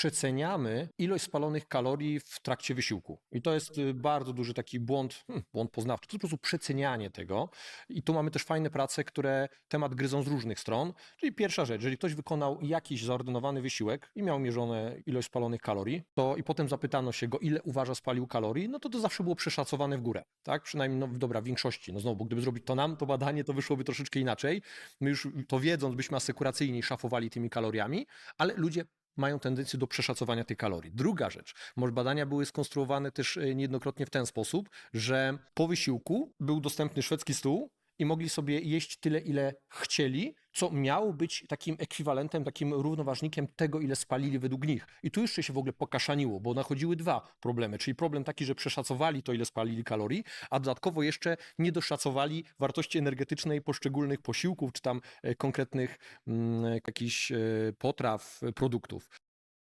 przeceniamy ilość spalonych kalorii w trakcie wysiłku. I to jest y, bardzo duży taki błąd, hmm, błąd poznawczy, to po prostu przecenianie tego. I tu mamy też fajne prace, które temat gryzą z różnych stron. Czyli pierwsza rzecz, jeżeli ktoś wykonał jakiś zaordynowany wysiłek i miał mierzone ilość spalonych kalorii, to i potem zapytano się go, ile uważa spalił kalorii, no to to zawsze było przeszacowane w górę, tak? Przynajmniej, no dobra, w większości. No znowu, bo gdyby zrobić to nam, to badanie, to wyszłoby troszeczkę inaczej. My już to wiedząc, byśmy asekuracyjniej szafowali tymi kaloriami, ale ludzie mają tendencję do przeszacowania tych kalorii. Druga rzecz, może badania były skonstruowane też e, niejednokrotnie w ten sposób, że po wysiłku był dostępny szwedzki stół i mogli sobie jeść tyle, ile chcieli, co miało być takim ekwiwalentem, takim równoważnikiem tego, ile spalili według nich. I tu jeszcze się w ogóle pokaszaniło, bo nachodziły dwa problemy, czyli problem taki, że przeszacowali to, ile spalili kalorii, a dodatkowo jeszcze nie doszacowali wartości energetycznej poszczególnych posiłków, czy tam e, konkretnych mm, jakichś e, potraw, e, produktów.